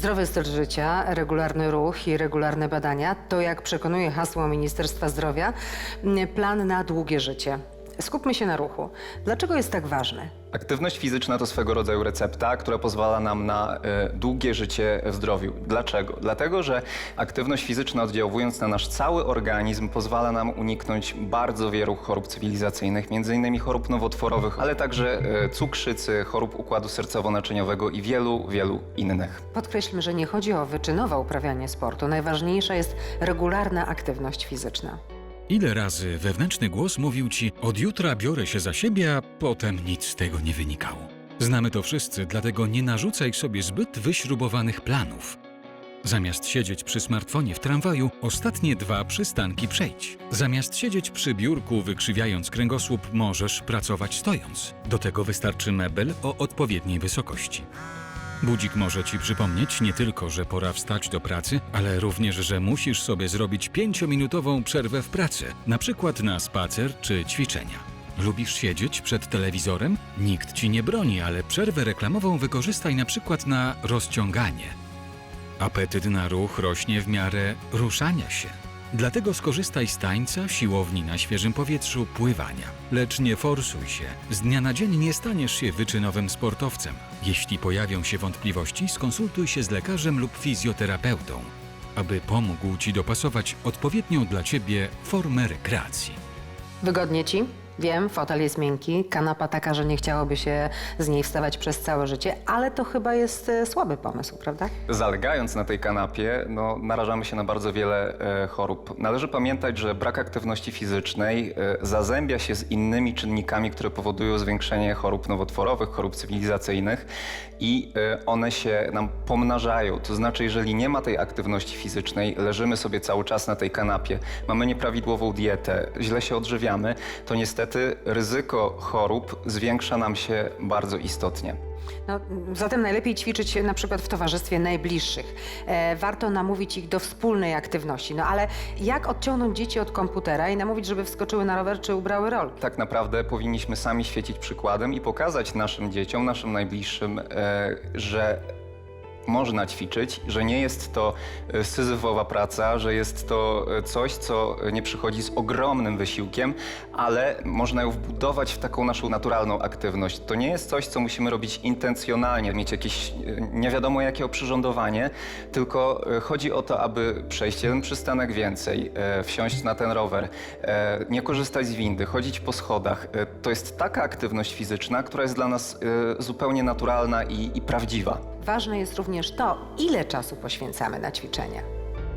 Zdrowy styl życia, regularny ruch i regularne badania to, jak przekonuje hasło Ministerstwa Zdrowia, plan na długie życie. Skupmy się na ruchu. Dlaczego jest tak ważny? Aktywność fizyczna to swego rodzaju recepta, która pozwala nam na e, długie życie w zdrowiu. Dlaczego? Dlatego, że aktywność fizyczna oddziałując na nasz cały organizm pozwala nam uniknąć bardzo wielu chorób cywilizacyjnych, m.in. chorób nowotworowych, ale także e, cukrzycy, chorób układu sercowo-naczyniowego i wielu, wielu innych. Podkreślmy, że nie chodzi o wyczynowe uprawianie sportu. Najważniejsza jest regularna aktywność fizyczna. Ile razy wewnętrzny głos mówił ci: Od jutra biorę się za siebie, a potem nic z tego nie wynikało. Znamy to wszyscy, dlatego nie narzucaj sobie zbyt wyśrubowanych planów. Zamiast siedzieć przy smartfonie w tramwaju, ostatnie dwa przystanki przejdź. Zamiast siedzieć przy biurku, wykrzywiając kręgosłup, możesz pracować stojąc. Do tego wystarczy mebel o odpowiedniej wysokości. Budzik może ci przypomnieć nie tylko, że pora wstać do pracy, ale również, że musisz sobie zrobić pięciominutową przerwę w pracy, na przykład na spacer czy ćwiczenia. Lubisz siedzieć przed telewizorem? Nikt ci nie broni, ale przerwę reklamową wykorzystaj na przykład na rozciąganie. Apetyt na ruch rośnie w miarę ruszania się. Dlatego skorzystaj z tańca, siłowni na świeżym powietrzu, pływania. Lecz nie forsuj się. Z dnia na dzień nie staniesz się wyczynowym sportowcem. Jeśli pojawią się wątpliwości, skonsultuj się z lekarzem lub fizjoterapeutą, aby pomógł Ci dopasować odpowiednią dla Ciebie formę rekreacji. Wygodnie ci? Wiem, fotel jest miękki, kanapa taka, że nie chciałoby się z niej wstawać przez całe życie, ale to chyba jest e, słaby pomysł, prawda? Zalegając na tej kanapie, no, narażamy się na bardzo wiele e, chorób. Należy pamiętać, że brak aktywności fizycznej e, zazębia się z innymi czynnikami, które powodują zwiększenie chorób nowotworowych, chorób cywilizacyjnych i e, one się nam pomnażają. To znaczy, jeżeli nie ma tej aktywności fizycznej, leżymy sobie cały czas na tej kanapie, mamy nieprawidłową dietę, źle się odżywiamy, to niestety ryzyko chorób zwiększa nam się bardzo istotnie. No, zatem najlepiej ćwiczyć na przykład w towarzystwie najbliższych. E, warto namówić ich do wspólnej aktywności. No ale jak odciągnąć dzieci od komputera i namówić, żeby wskoczyły na rower czy ubrały rolki? Tak naprawdę powinniśmy sami świecić przykładem i pokazać naszym dzieciom, naszym najbliższym, e, że można ćwiczyć, że nie jest to e, syzyfowa praca, że jest to e, coś, co nie przychodzi z ogromnym wysiłkiem, ale można ją wbudować w taką naszą naturalną aktywność. To nie jest coś, co musimy robić intencjonalnie, mieć jakieś e, nie wiadomo jakie oprzyrządowanie, tylko chodzi o to, aby przejść jeden przystanek więcej, wsiąść na ten rower, nie korzystać z windy, chodzić po schodach. To jest taka aktywność fizyczna, która jest dla nas zupełnie naturalna i, i prawdziwa. Ważne jest również to, ile czasu poświęcamy na ćwiczenia.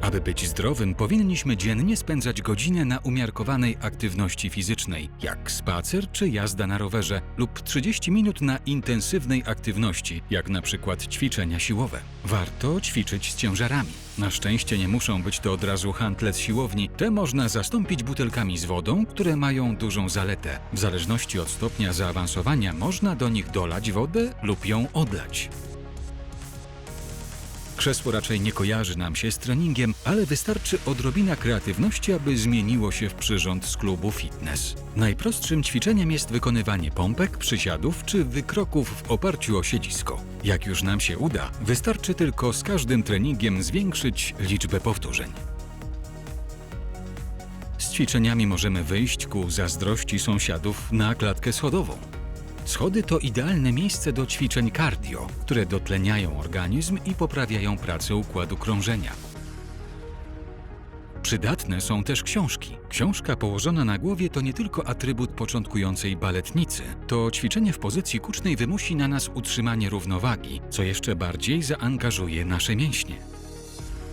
Aby być zdrowym, powinniśmy dziennie spędzać godzinę na umiarkowanej aktywności fizycznej, jak spacer czy jazda na rowerze, lub 30 minut na intensywnej aktywności, jak na przykład ćwiczenia siłowe. Warto ćwiczyć z ciężarami. Na szczęście nie muszą być to od razu hantle z siłowni, te można zastąpić butelkami z wodą, które mają dużą zaletę. W zależności od stopnia zaawansowania można do nich dolać wodę lub ją odlać. Krzesło raczej nie kojarzy nam się z treningiem, ale wystarczy odrobina kreatywności, aby zmieniło się w przyrząd z klubu fitness. Najprostszym ćwiczeniem jest wykonywanie pompek, przysiadów czy wykroków w oparciu o siedzisko. Jak już nam się uda, wystarczy tylko z każdym treningiem zwiększyć liczbę powtórzeń. Z ćwiczeniami możemy wyjść ku zazdrości sąsiadów na klatkę schodową. Schody to idealne miejsce do ćwiczeń cardio, które dotleniają organizm i poprawiają pracę układu krążenia. Przydatne są też książki. Książka położona na głowie to nie tylko atrybut początkującej baletnicy. To ćwiczenie w pozycji kucznej wymusi na nas utrzymanie równowagi, co jeszcze bardziej zaangażuje nasze mięśnie.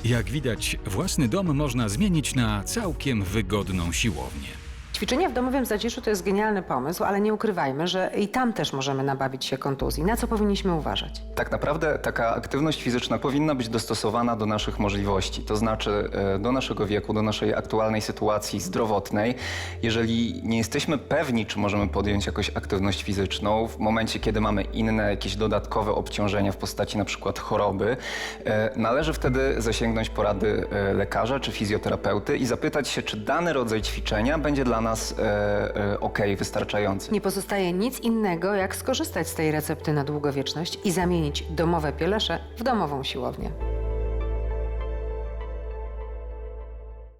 Jak widać, własny dom można zmienić na całkiem wygodną siłownię. Ćwiczenia w domowym zaciszu to jest genialny pomysł, ale nie ukrywajmy, że i tam też możemy nabawić się kontuzji. Na co powinniśmy uważać? Tak naprawdę taka aktywność fizyczna powinna być dostosowana do naszych możliwości, to znaczy e, do naszego wieku, do naszej aktualnej sytuacji zdrowotnej. Jeżeli nie jesteśmy pewni, czy możemy podjąć jakąś aktywność fizyczną, w momencie, kiedy mamy inne jakieś dodatkowe obciążenia w postaci na przykład choroby, e, należy wtedy zasięgnąć porady e, lekarza czy fizjoterapeuty i zapytać się, czy dany rodzaj ćwiczenia będzie dla dla nas e, e, ok, wystarczający. Nie pozostaje nic innego, jak skorzystać z tej recepty na długowieczność i zamienić domowe pielesze w domową siłownię.